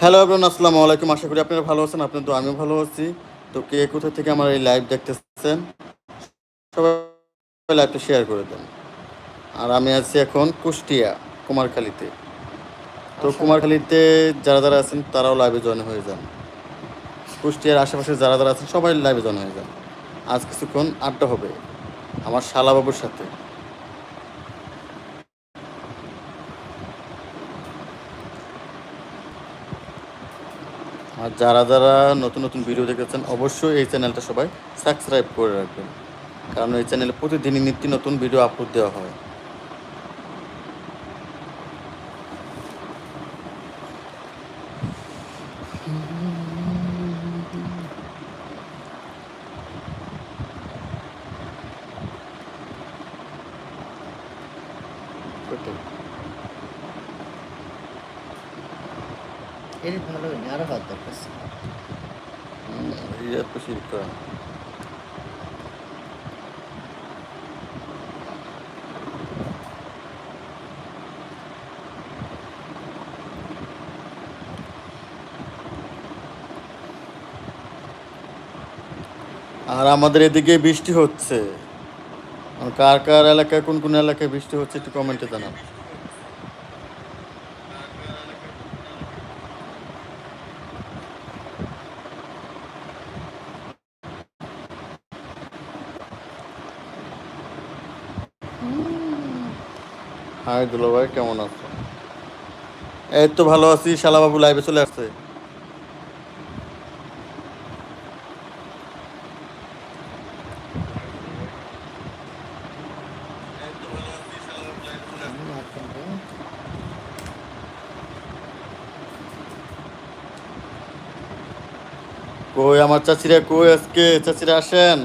Hello everyone আসসালামু আলাইকুম। আশা করি আপনারা ভালো আছেন আপনার তো আমিও ভালো আছি। তো কে কোথা থেকে আমার এই লাইভ দেখতেছেন সবাই লাইভটা শেয়ার করে দেন। আর আমি আছি এখন কুষ্টিয়া কুমারখালীতে। তো কুমারখালীতে যারা যারা আছেন তারাও লাইভে জয়েন হয়ে যান। কুষ্টিয়ার আশেপাশে যারা যারা আছেন সবাই লাইভে জয়েন হয়ে যান। আজ কিছুক্ষণ আড্ডা হবে আমার শালাবাবুর সাথে। আর যারা যারা নতুন নতুন ভিডিও দেখেছেন, অবশ্যই এই চ্যানেলটা সবাই সাবস্ক্রাইব করে রাখবেন কারণ এই চ্যানেলে প্রতিদিনই নিত্য নতুন ভিডিও আপলোড দেওয়া হয়। এর ভালো হয়নি আরও দরকার ছিল। তো আমাদের এদিকে বৃষ্টি হচ্ছে। কার কার এলাকায় কোন কোন এলাকায় বৃষ্টি হচ্ছে একটু কমেন্টে জানান হাই দুলো ভাই, কেমন আছো? এই তো ভালো আছি শালাবাবু লাইভে চলে আসছে। কই আমার চাচিরা কই আজকে? চাচিরা আসেন?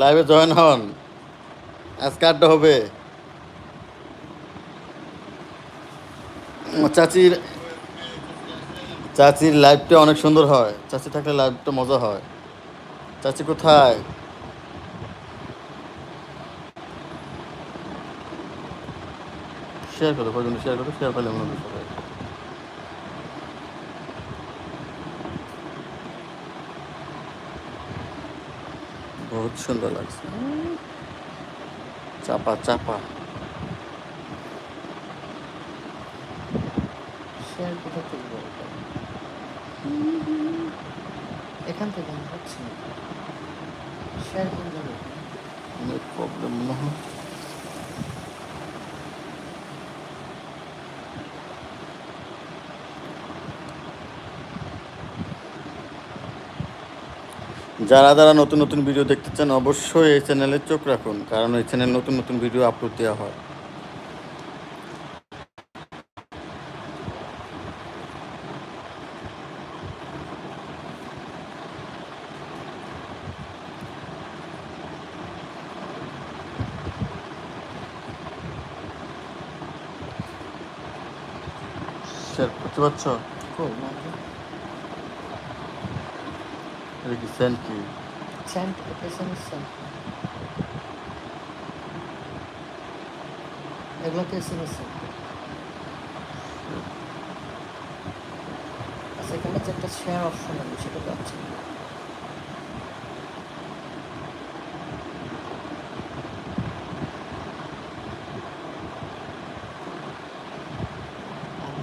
লাইভে জয়েন হন। আজকে আড্ডা হবে। চাচির চাচির লাইভটা অনেক সুন্দর হয়। চাচি থাকলে লাইভটা মজা হয়। চাচি কোথায়? শেয়ার করো কজন শেয়ার করো? শেয়ার পেলে মনে সবাই। বহুত সুন্দর লাগছে। চাপা চাপা। শেয়ার কোথা থেকে বলব? এখান থেকে আমি পাচ্ছি না শেয়ার কোন জায়গায়? অনেক প্রবলেম মনে হয় যারা যারা নতুন নতুন ভিডিও দেখতে চান, অবশ্যই এই চ্যানেলে চোখ রাখুন, কারণ এই চ্যানেলে নতুন নতুন ভিডিও আপলোড দেওয়া হয় শেয়ার পাচ্ছ? তো। এটা কি সেন্ট কি SMS send. এগুলোতে এসএমএস আচ্ছা এখানে যে একটা শেয়ার অপশন আছে সেটা পাচ্ছি না। আমি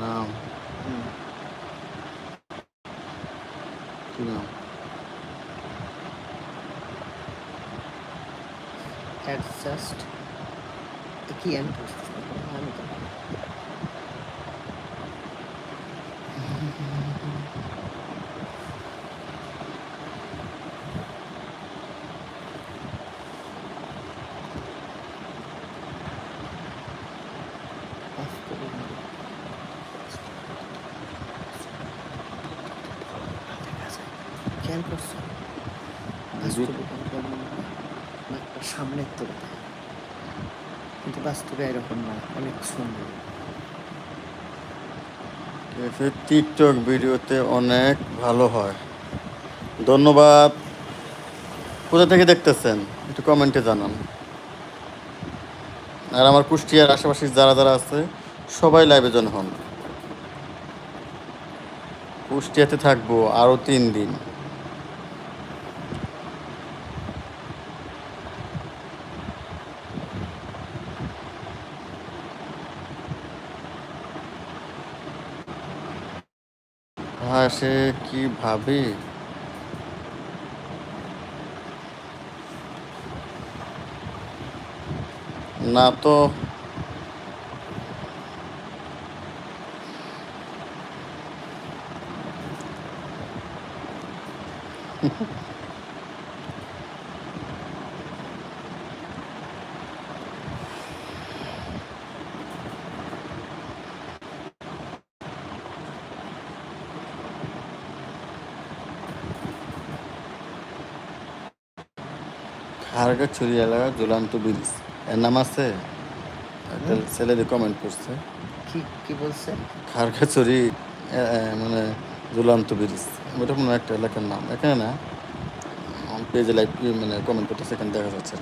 নাম হুম। কি নাম অ্যাডজাস্ট কি আমি বুঝতেছি না, আমি তো খেয়াল করছ? বাস্তবে কিন্তু এমন না। নাকটা সামনের তো কিন্তু বাস্তবে এরকম না অনেক সুন্দর। টিকটক ভিডিওতে অনেক ভালো হয়। ধন্যবাদ। কোথা থেকে দেখতেছেন? একটু কমেন্টে জানান। আর আমার কুষ্টিয়ার আশেপাশে যারা যারা আছে সবাই লাইভে জন হন। কুষ্টিয়াতে থাকব আরও তিন দিন। হ্যাঁ সে কি ভাবে? না তো। খারগা ছুরি এলাকা ঝুলান্ত ব্রিজ। এর নাম আছে? একটা ছেলে কমেন্ট করছে। কি কি বলছে? খারগা ছুরি মানে ঝুলান্ত ব্রিজ। ওটা মনে একটা এলাকার নাম। এখানে না পেজে লাইভ মানে কমেন্ট করতেছে এখানে দেখা যাচ্ছে।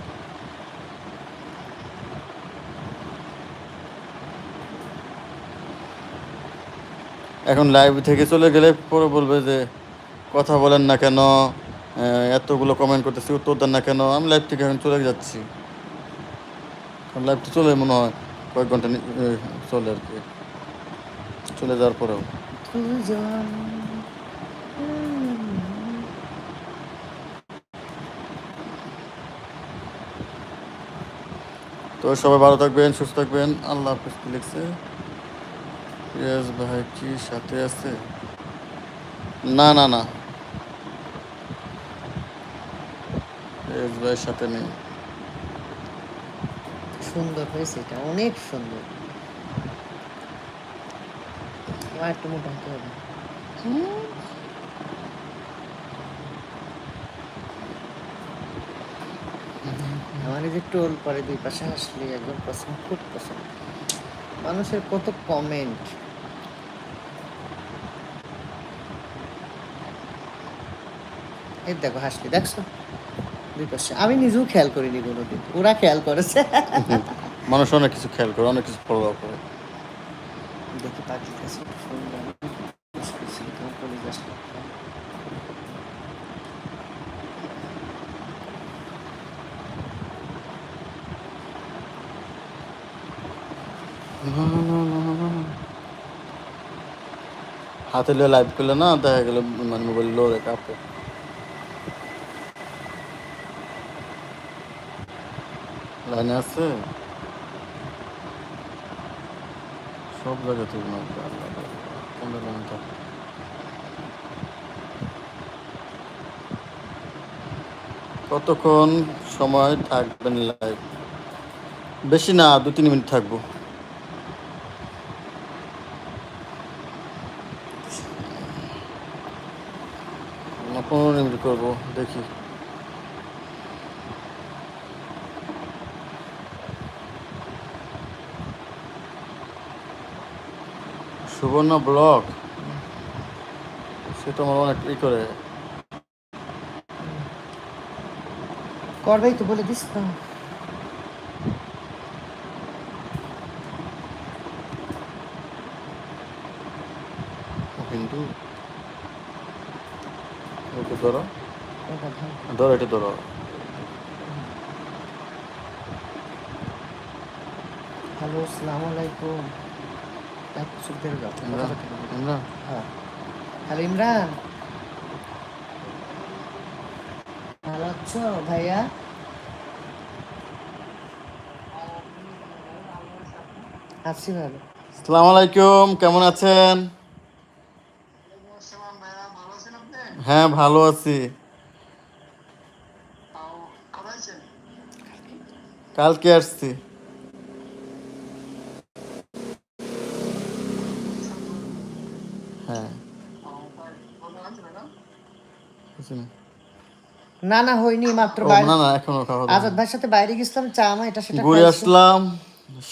এখন লাইভ থেকে চলে গেলে পরে বলবে যে কথা বলেন না কেন? এতগুলো কমেন্ট করতেছি, উত্তর দেন না কেন? আমি লাইভ থেকে এখন চলে যাচ্ছি। লাইভটা চলে মনে হয়, কয়েক ঘণ্টা চলে আর কি। চলে যাওয়ার পরেও। তো সবাই ভালো থাকবেন, সুস্থ থাকবেন। আল্লাহ হাফিজ লিখছে? রিয়াজ ভাই কি সাথে আছে? না না না। রিয়াজ ভাই সাথে নেই। সুন্দর হয়েছে এটা অনেক সুন্দর। একটু মোটা হতে হবে। আমার এই যে টোল পরে দুই পাশে হাসলে একদম পছন্দ খুব পছন্দ মানুষের কত কমেন্ট এই দেখো হাসলি দেখছ? দুই পাশে। আমি নিজেও খেয়াল করিনি কোনোদিন। ওরা খেয়াল করেছে। মানুষ অনেক কিছু খেয়াল করে অনেক কিছু ফলো করে। দেখি পাখির কাছে হাতে লাইভ করলে না দেখা গেল মানে মোবাইল লো রে লাইনে আছে সব কোন লাইন কতক্ষণ সময় থাকবেন লাইভ বেশি না, দু তিন মিনিট থাকব। পনেরো মিনিট করব, দেখি। সুবর্ণ ব্লক। সে তো আমার অনেক ই করে। করবেই তো বলে দিস না হিন্দু ওকে ধর। ধরো এটা ধরো। হ্যালো আসসালামু আলাইকুম। হ্যালো ইমরান। ভালো আছো ভাইয়া? আছি ভালো। আসসালামু আলাইকুম কেমন আছেন? হ্যাঁ ভালো আছি। কালকে আসছি। কিছু না। না না হয়নি মাত্র না না এখনও আজাদ ভাইয়ের সাথে বাইরে গেছিলাম চা মা এটা সেটা ঘুরে আসলাম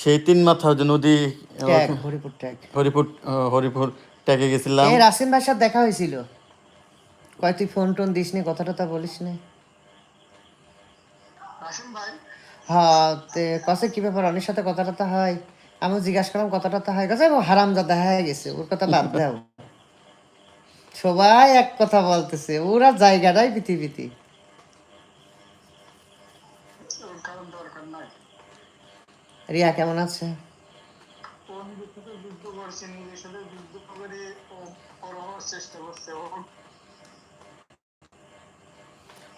সেই তিন মাথা যে নদী হরিপুর ট্যাগ। হরিপুর হরিপুর ট্যাগে গেছিলাম। এই রাসিম ভাইয়ের সাথে দেখা হয়েছিল। কয় তুই ফোন টোন দিস নি কথা টথা বলিস নি। হ্যাঁ তে কি ব্যাপার অনেক সাথে কথা টথা হয়। আমি জিজ্ঞাসা করলাম কথা টথা হয়। কাছে হারাম জাদা হয়ে গেছে ওর কথা বাদ দাও। সবাই এক কথা বলতেছে, ওরা জায়গাটাই পৃথিবীতে। রিয়া, কেমন আছে?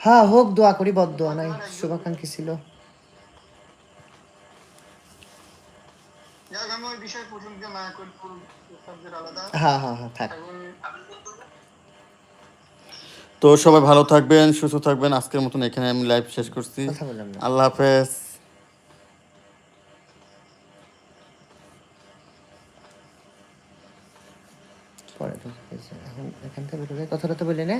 হ্যাঁ হোক, দোয়া করি, বদ দোয়া নাই, শুভাকাঙ্ক্ষী ছিল। যাক আমি ওই বিষয় প্রসঙ্গে না করি সাবজেক্ট আলাদা। হ্যাঁ হ্যাঁ হ্যাঁ থাক। তো সবাই ভালো থাকবেন সুস্থ থাকবেন। আজকের মতন এখানে আমি লাইভ শেষ করছি। আল্লাহ হাফেজ। পরে এখন এখান থেকে ঢুকে কথা টথা বলি না?